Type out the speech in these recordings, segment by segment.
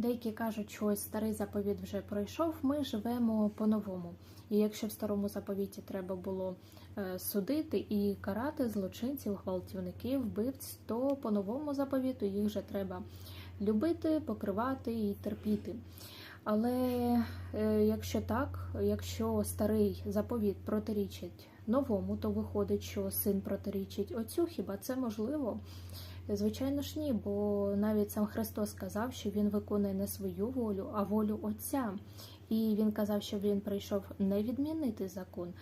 Деякі кажуть, що ось старий заповіт вже пройшов, ми живемо по-новому. І якщо в старому заповіті треба було е, судити і карати злочинців, гвалтівників, вбивць, то по новому заповіту їх вже треба любити, покривати і терпіти. Але е, якщо так, якщо старий заповіт протирічить новому, то виходить, що син протирічить отцю, хіба це можливо? Звичайно ж ні, бо навіть сам Христос сказав, що Він виконує не свою волю, а волю Отця. І він казав, що він прийшов не відмінити закон,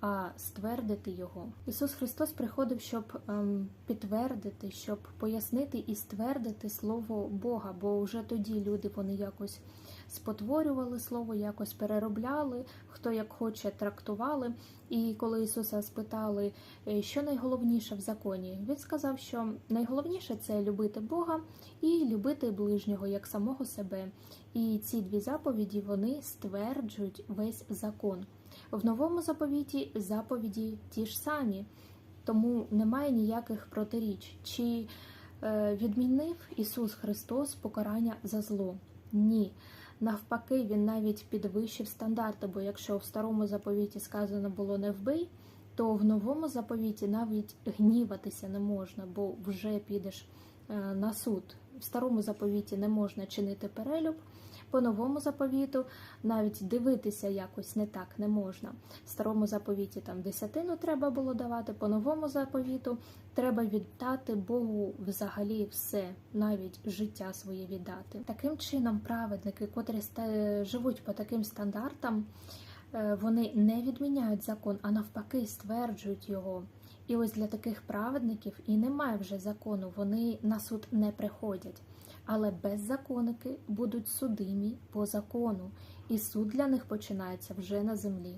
а ствердити його. Ісус Христос приходив, щоб ем, підтвердити, щоб пояснити і ствердити слово Бога, бо вже тоді люди вони якось спотворювали слово, якось переробляли, хто як хоче трактували. І коли Ісуса спитали, е, що найголовніше в законі, він сказав, що найголовніше це любити Бога і любити ближнього як самого себе. І ці дві заповіді вони стверджують весь закон. В новому заповіті заповіді ті ж самі, тому немає ніяких протиріч. Чи е, відмінив Ісус Христос покарання за зло? Ні. Навпаки, він навіть підвищив стандарти, бо якщо в старому заповіті сказано було не вбий, то в новому заповіті навіть гніватися не можна, бо вже підеш на суд. В старому заповіті не можна чинити перелюб, по новому заповіту навіть дивитися якось не так не можна. В старому заповіті там десятину треба було давати, по новому заповіту треба віддати Богу взагалі все, навіть життя своє віддати. Таким чином, праведники, котрі живуть по таким стандартам, е, вони не відміняють закон, а навпаки стверджують його. І ось для таких праведників і немає вже закону, вони на суд не приходять. Але беззаконники будуть судимі по закону, і суд для них починається вже на землі.